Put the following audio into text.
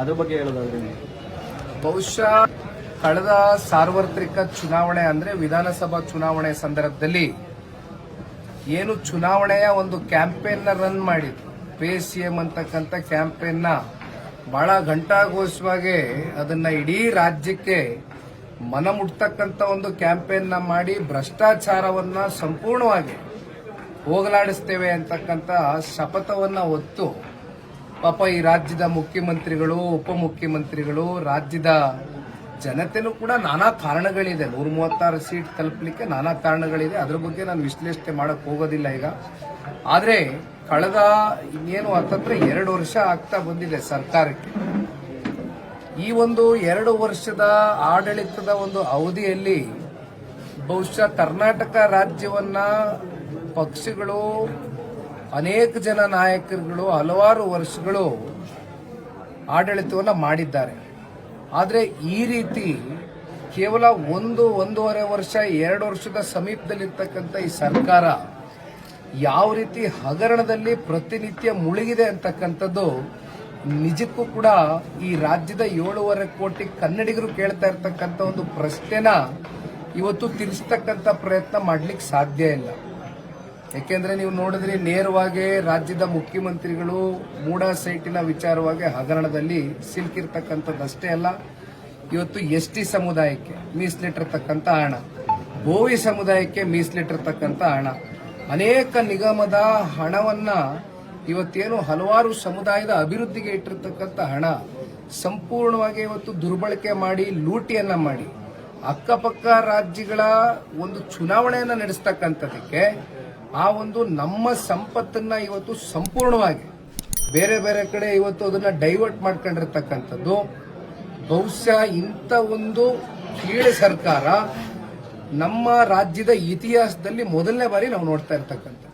ಅದ್ರ ಬಗ್ಗೆ ಹೇಳೋದಾದ್ರೆ. ಬಹುಶಃ ಕಳೆದ ಸಾರ್ವತ್ರಿಕ ಚುನಾವಣೆ ಅಂದ್ರೆ ವಿಧಾನಸಭಾ ಚುನಾವಣೆ ಸಂದರ್ಭದಲ್ಲಿ ಏನು ಚುನಾವಣೆಯ ಒಂದು ಕ್ಯಾಂಪೇನ್ನ ರನ್ ಮಾಡಿದ್ರು ಪೇ ಸಿ ಎಂ ಅಂತಕ್ಕಂಥ ಕ್ಯಾಂಪೇನ್ನ ಬಹಳ ಘಂಟಾಘೋಷವಾಗಿ ಅದನ್ನ ಇಡೀ ರಾಜ್ಯಕ್ಕೆ ಮನ ಮುಟ್ತಕ್ಕಂಥ ಒಂದು ಕ್ಯಾಂಪೇನ್ನ ಮಾಡಿ ಭ್ರಷ್ಟಾಚಾರವನ್ನ ಸಂಪೂರ್ಣವಾಗಿ ಹೋಗಲಾಡಿಸ್ತೇವೆ ಅಂತಕ್ಕಂಥ ಶಪಥವನ್ನ ಹೊತ್ತು ಪಾಪ ಈ ರಾಜ್ಯದ ಮುಖ್ಯಮಂತ್ರಿಗಳು, ಉಪಮುಖ್ಯಮಂತ್ರಿಗಳು, ರಾಜ್ಯದ ಜನತೆನೂ ಕೂಡ ನಾನಾ ಕಾರಣಗಳಿದೆ. ನೂರ ಮೂವತ್ತಾರು ಸೀಟ್ ತಲುಪಲಿಕ್ಕೆ ನಾನಾ ಕಾರಣಗಳಿದೆ. ಅದ್ರ ಬಗ್ಗೆ ನಾನು ವಿಶ್ಲೇಷಣೆ ಮಾಡಕ್ ಹೋಗೋದಿಲ್ಲ ಈಗ. ಆದ್ರೆ ಕಳೆದ ಇನ್ನೇನು ಅಂತಂದ್ರೆ ಎರಡು ವರ್ಷ ಆಗ್ತಾ ಬಂದಿದೆ ಸರ್ಕಾರಕ್ಕೆ. ಈ ಒಂದು ಎರಡು ವರ್ಷದ ಆಡಳಿತದ ಒಂದು ಅವಧಿಯಲ್ಲಿ ಬಹುಶಃ ಕರ್ನಾಟಕ ರಾಜ್ಯವನ್ನ ಪಕ್ಷಗಳು ಅನೇಕ ಜನ ನಾಯಕರುಗಳು ಹಲವಾರು ವರ್ಷಗಳು ಆಡಳಿತವನ್ನು ಮಾಡಿದ್ದಾರೆ. ಆದರೆ ಈ ರೀತಿ ಕೇವಲ ಒಂದು ಒಂದೂವರೆ ವರ್ಷ, ಎರಡು ವರ್ಷದ ಸಮೀಪದಲ್ಲಿರ್ತಕ್ಕಂಥ ಈ ಸರ್ಕಾರ ಯಾವ ರೀತಿ ಹಗರಣದಲ್ಲಿ ಪ್ರತಿನಿತ್ಯ ಮುಳುಗಿದೆ ಅಂತಕ್ಕಂಥದ್ದು ನಿಜಕ್ಕೂ ಕೂಡ ಈ ರಾಜ್ಯದ ಏಳೂವರೆ ಕೋಟಿ ಕನ್ನಡಿಗರು ಕೇಳ್ತಾ ಇರ್ತಕ್ಕಂಥ ಒಂದು ಪ್ರಶ್ನೆನ ಇವತ್ತು ತಿಳಿಸ್ತಕ್ಕಂಥ ಪ್ರಯತ್ನ ಮಾಡಲಿಕ್ಕೆ ಸಾಧ್ಯ ಇಲ್ಲ. ಯಾಕೆಂದ್ರೆ ನೀವು ನೋಡಿದ್ರೆ ನೇರವಾಗಿ ರಾಜ್ಯದ ಮುಖ್ಯಮಂತ್ರಿಗಳು ಮೂಡ ಸೈಟಿನ ವಿಚಾರವಾಗಿ ಹಗರಣದಲ್ಲಿ ಸಿಲುಕಿರ್ತಕ್ಕಂಥದ್ದಷ್ಟೇ ಅಲ್ಲ, ಇವತ್ತು ಎಸ್ ಟಿ ಸಮುದಾಯಕ್ಕೆ ಮೀಸಲಿಟ್ಟಿರ್ತಕ್ಕಂಥ ಹಣ ಬೋವಿ ಸಮುದಾಯಕ್ಕೆ ಮೀಸಲಿಟ್ಟಿರ್ತಕ್ಕಂಥ ಹಣ ಅನೇಕ ನಿಗಮದ ಹಣವನ್ನ ಇವತ್ತೇನು ಹಲವಾರು ಸಮುದಾಯದ ಅಭಿವೃದ್ಧಿಗೆ ಇಟ್ಟಿರ್ತಕ್ಕಂಥ ಹಣ ಸಂಪೂರ್ಣವಾಗಿ ಇವತ್ತು ದುರ್ಬಳಕೆ ಮಾಡಿ, ಲೂಟಿಯನ್ನ ಮಾಡಿ. ಅಕ್ಕಪಕ್ಕ ರಾಜ್ಯಗಳ ಒಂದು ಚುನಾವಣೆಯನ್ನು ನಡೆಸ್ತಕ್ಕಂಥದಕ್ಕೆ ಆ ಒಂದು ನಮ್ಮ ಸಂಪತ್ತನ್ನ ಇವತ್ತು ಸಂಪೂರ್ಣವಾಗಿ ಬೇರೆ ಬೇರೆ ಕಡೆ ಇವತ್ತು ಅದನ್ನ ಡೈವರ್ಟ್ ಮಾಡ್ಕೊಂಡಿರ್ತಕ್ಕಂಥದ್ದು. ಬಹುಶಃ ಇಂಥ ಒಂದು ಕೀಳು ಸರ್ಕಾರ ನಮ್ಮ ರಾಜ್ಯದ ಇತಿಹಾಸದಲ್ಲಿ ಮೊದಲನೇ ಬಾರಿ ನಾವು ನೋಡ್ತಾ ಇರ್ತಕ್ಕಂಥ